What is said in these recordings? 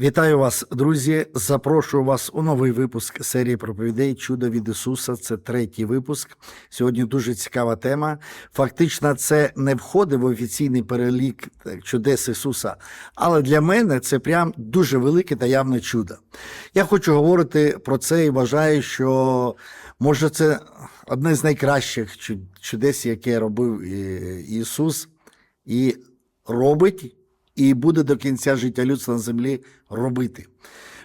Вітаю вас, друзі. Запрошую вас у новий випуск серії проповідей Чудо від Ісуса. Це третій випуск. Сьогодні дуже цікава тема. Фактично, це не входить в офіційний перелік чудес Ісуса, але для мене це прям дуже велике та явне чудо. Я хочу говорити про це і вважаю, що може це одне з найкращих чудес, яке робив е, Ісус, і робить і буде до кінця життя людства на землі робити.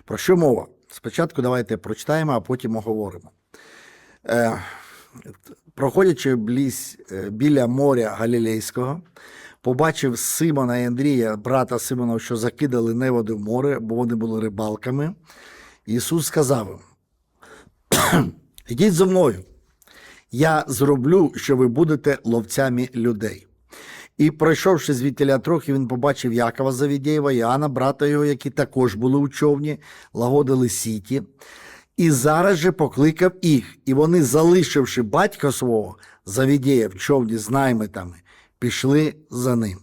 Про що мова? Спочатку давайте прочитаємо, а потім оговоримо. Е, проходячи близь, е, біля моря Галілейського, побачив Симона і Андрія, брата Симона, що закидали неводи в море, бо вони були рибалками. Ісус сказав їм: Ідіть зо мною, я зроблю, що ви будете ловцями людей. І пройшовши звідтіля трохи, він побачив Якова Завідєєва, Іоанна, брата його, які також були у човні, лагодили сіті. І зараз же покликав їх, і вони, залишивши батька свого Завідєя в човні з наймитами, пішли за ним.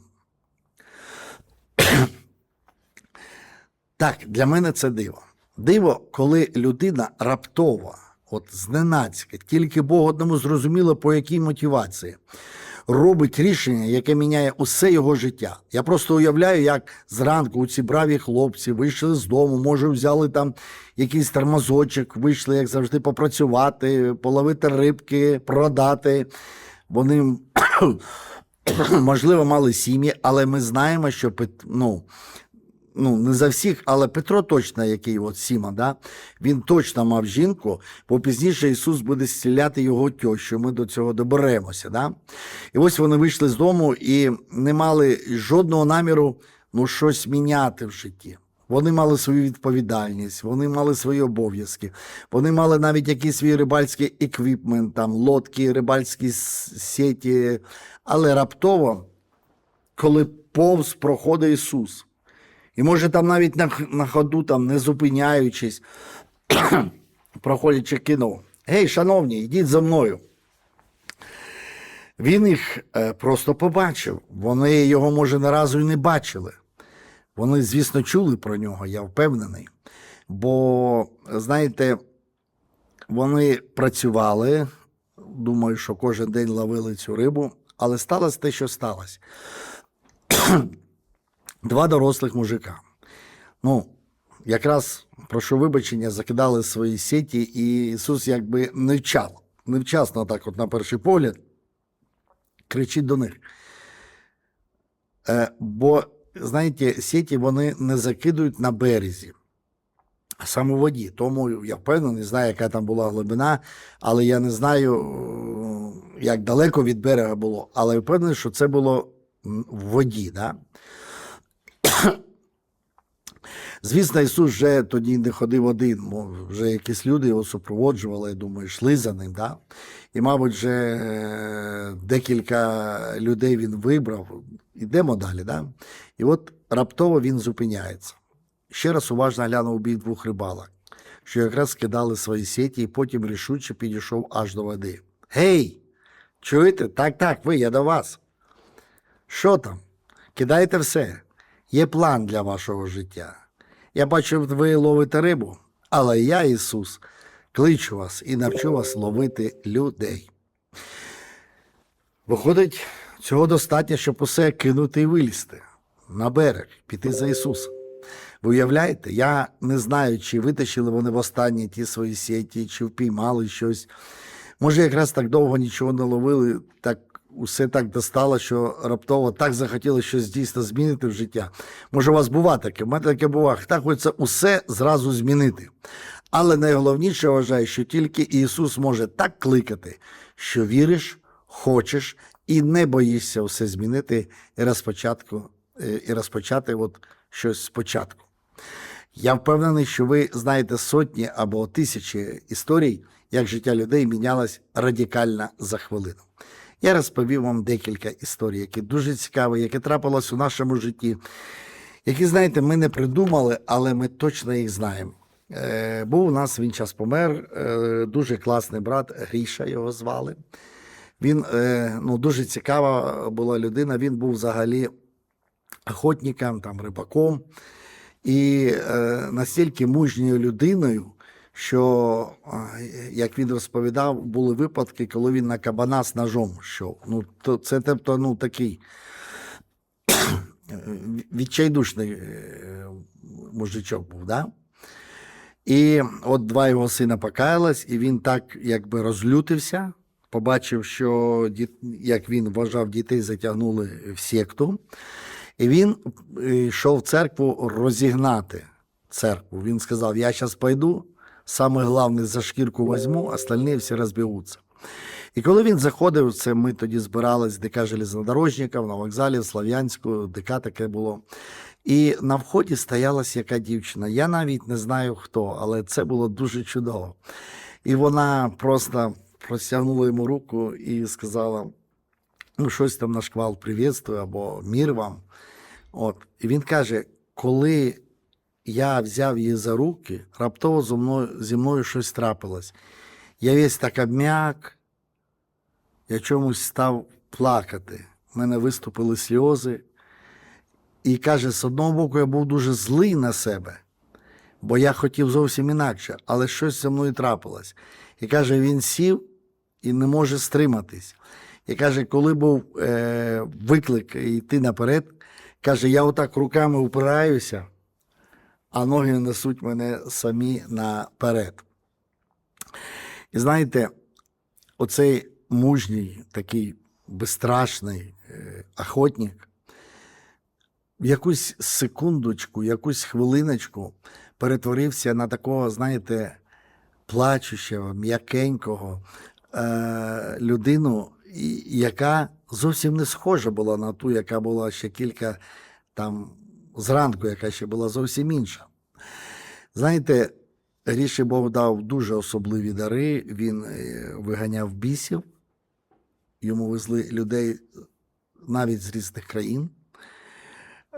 Так, для мене це диво. Диво, коли людина раптово, от зненацька, тільки Бог одному зрозуміло, по якій мотивації, робить рішення, яке міняє усе його життя. Я просто уявляю, як зранку ці браві хлопці вийшли з дому, може, взяли там якийсь тормозочок, вийшли, як завжди, попрацювати, половити рибки, продати. Вони можливо мали сім'ї, але ми знаємо, що ну, ну, не за всіх, але Петро точно, який от Сіма, да? він точно мав жінку, бо пізніше Ісус буде зціляти його тещу, ми до цього доберемося. Да? І ось вони вийшли з дому і не мали жодного наміру ну, щось міняти в житті. Вони мали свою відповідальність, вони мали свої обов'язки, вони мали навіть якийсь свій рибальський еквіпмент, там, лодки, рибальські с- сеті. Але раптово, коли повз проходить Ісус, і може там навіть на, на ходу, там, не зупиняючись, проходячи кинув. Гей, шановні, йдіть за мною. Він їх е, просто побачив. Вони його, може, не разу й не бачили. Вони, звісно, чули про нього, я впевнений. Бо, знаєте, вони працювали, думаю, що кожен день ловили цю рибу, але сталося те, що сталося. Два дорослих мужика. Ну, якраз прошу вибачення, закидали свої сіті, і Ісус якби невчав, невчасно так, от на перший погляд, кричить до них. Е, бо, знаєте, сіті вони не закидують на березі, а саме в воді. Тому я впевнений, не знаю, яка там була глибина, але я не знаю, як далеко від берега було. Але я впевнений, що це було в воді. Да? Звісно, Ісус вже тоді не ходив один, бо вже якісь люди його супроводжували, я думаю, йшли за ним. Да? І, мабуть, вже е, декілька людей він вибрав. Ідемо далі. Да? І от раптово він зупиняється. Ще раз уважно глянув у бік двох рибалок, що якраз скидали свої сіті, і потім рішуче підійшов аж до води. Гей! Чуєте? Так, так, ви, я до вас. Що там? Кидайте все. Є план для вашого життя. Я бачу, ви ловите рибу, але я, Ісус, кличу вас і навчу вас ловити людей. Виходить, цього достатньо, щоб усе кинути і вилізти на берег, піти за Ісусом. Ви уявляєте, я не знаю, чи витащили вони в останні ті свої сіті, чи впіймали щось. Може, якраз так довго нічого не ловили, так усе так достало, що раптово так захотіли щось дійсно змінити в життя. Може, у вас бува таке, в мене таке буває. Так хочеться усе зразу змінити. Але найголовніше я вважаю, що тільки Ісус може так кликати, що віриш, хочеш і не боїшся все змінити і розпочатку, е, і розпочати от щось спочатку. Я впевнений, що ви знаєте сотні або тисячі історій, як життя людей мінялось радикально за хвилину. Я розповів вам декілька історій, які дуже цікаві, які трапилось у нашому житті, які, знаєте, ми не придумали, але ми точно їх знаємо. Е, був у нас він час помер, е, дуже класний брат, Гріша його звали. Він е, ну, дуже цікава була людина. Він був взагалі охотником, там, рибаком. І е, настільки мужньою людиною, що, як він розповідав, були випадки, коли він на кабана з ножом йшов. Ну, то це тобто, ну, такий відчайдушний е, мужичок був, да? І от два його сина покаялись, і він так якби розлютився, побачив, що як він вважав, дітей затягнули в секту. І він е, йшов в церкву розігнати церкву. Він сказав: Я зараз пойду, саме головне за шкірку візьму, остальні всі розбігуться. І коли він заходив, це ми тоді збирались ДК железнодорожників на вокзалі Слов'янську, ДК таке було. І на вході стоялась яка дівчина. Я навіть не знаю хто, але це було дуже чудово. І вона просто простягнула йому руку і сказала: ну, щось там на шквал привітствую або мір вам. От. І він каже: коли я взяв її за руки, раптово зі мною, зі мною щось трапилось. Я весь так обм'як, я чомусь став плакати. У мене виступили сльози. І каже, з одного боку, я був дуже злий на себе, бо я хотів зовсім інакше, але щось зі мною трапилось. І каже, він сів і не може стриматись. І каже, коли був е, виклик йти наперед, каже, я отак руками упираюся, а ноги несуть мене самі наперед. І знаєте, оцей мужній, такий безстрашний е, охотник, в якусь секундочку, якусь хвилиночку перетворився на такого, знаєте, плачущого, м'якенького е, людину, яка зовсім не схожа була на ту, яка була ще кілька там зранку, яка ще була зовсім інша. Знаєте, Ріші Бог дав дуже особливі дари. Він е, виганяв бісів, йому везли людей навіть з різних країн.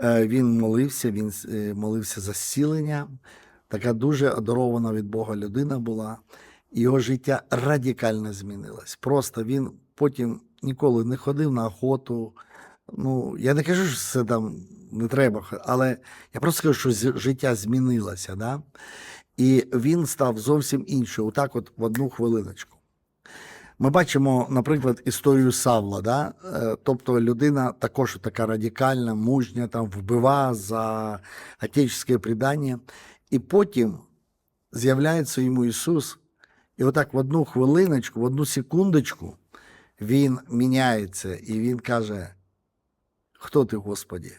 Е, Він молився, він е, молився за зцілення. Така дуже одарована від Бога людина була. Його життя радикально змінилось. Просто він потім ніколи не ходив на охоту. Ну, я не кажу, що це там не треба, але я просто кажу, що життя змінилося. Да? І він став зовсім іншим, отак от в одну хвилиночку. Ми бачимо, наприклад, історію Савла, да? Е, тобто людина також така радикальна, мужня, там вбива за отечеське предання. І потім з'являється йому Ісус, і отак в одну хвилиночку, в одну секундочку він міняється, і він каже: Хто ти, Господі?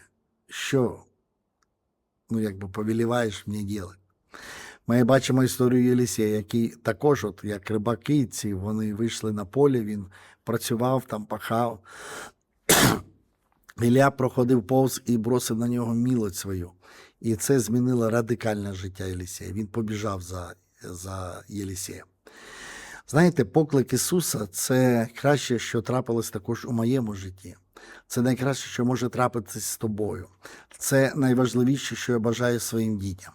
Що? Ну, якби повеліваєш мені робити? Ми бачимо історію Єлісія, який також, от як рибаки, ці вони вийшли на поле, він працював там, пахав. Ілля проходив повз і бросив на нього мілость свою. І це змінило радикальне життя Єлісія. Він побіжав за, за Єлісієм. Знаєте, поклик Ісуса це краще, що трапилось також у моєму житті. Це найкраще, що може трапитись з тобою. Це найважливіше, що я бажаю своїм дітям.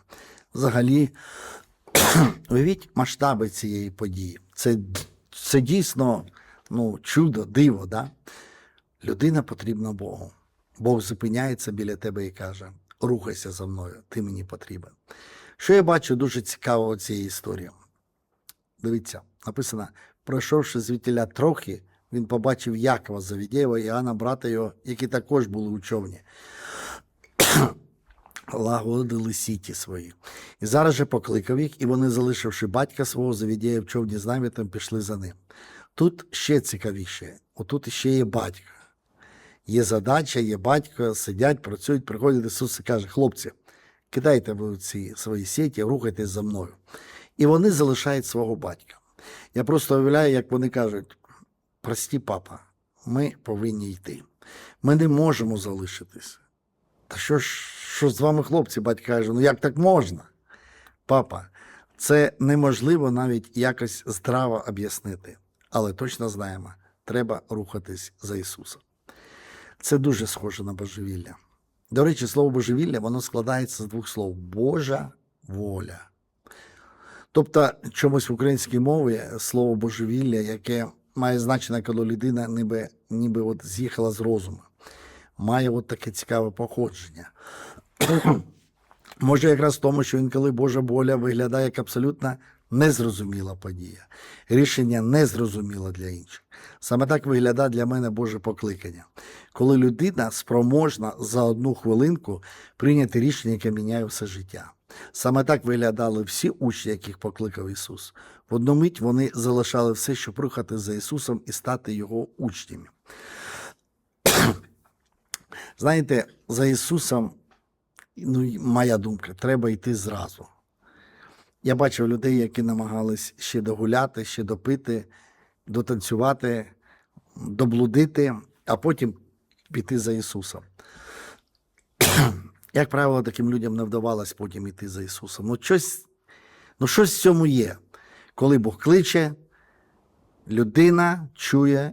Взагалі, уявіть масштаби цієї події. Це, це дійсно ну, чудо, диво. Да? Людина потрібна Богу. Бог зупиняється біля тебе і каже: рухайся за мною, ти мені потрібен. Що я бачу дуже цікаво у цій історії? Дивіться, написано: пройшовши звідтіля трохи, він побачив Якова Завідєва і Іоанна, брата його, які також були у човні. Лагодили сіті свої. І зараз же покликав їх, і вони, залишивши батька свого, Завідєя в човні з намітом, пішли за ним. Тут ще цікавіше. Отут ще є батько. Є задача, є батько, сидять, працюють, приходить Ісус і каже: хлопці, кидайте ви ці свої сіті, рухайтесь за мною. І вони залишають свого батька. Я просто уявляю, як вони кажуть: прості, папа, ми повинні йти. Ми не можемо залишитись. Та що ж що з вами, хлопці? Батько каже, ну як так можна? Папа, це неможливо навіть якось здраво об'яснити, але точно знаємо, треба рухатись за Ісусом. Це дуже схоже на божевілля. До речі, слово божевілля воно складається з двох слов: Божа воля. Тобто, чомусь в українській мові слово божевілля, яке має значення, коли людина ніби, ніби от з'їхала з розуму, має от таке цікаве походження. Може, якраз в тому, що інколи Божа воля виглядає як абсолютно незрозуміла подія, рішення незрозуміле для інших. Саме так виглядає для мене Боже покликання, коли людина спроможна за одну хвилинку прийняти рішення, яке міняє все життя. Саме так виглядали всі учні, яких покликав Ісус. В одну мить вони залишали все, щоб рухати за Ісусом і стати Його учнями. Знаєте, за Ісусом, ну, моя думка, треба йти зразу. Я бачив людей, які намагались ще догуляти, ще допити, дотанцювати, доблудити, а потім піти за Ісусом. Як правило, таким людям не вдавалось потім йти за Ісусом. Ну, щось, ну, щось в цьому є. Коли Бог кличе, людина чує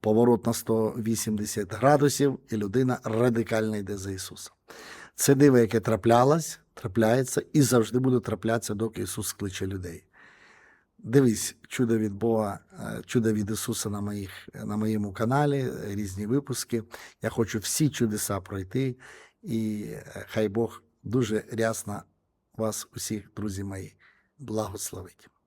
поворот на 180 градусів, і людина радикально йде за Ісусом. Це диво, яке траплялось, трапляється і завжди буде траплятися, доки Ісус кличе людей. Дивись, чудо від Бога, е, чудо від Ісуса на, моїх, на моєму каналі, різні випуски. Я хочу всі чудеса пройти, і е, хай Бог дуже рясно вас, усіх, друзі мої, благословить.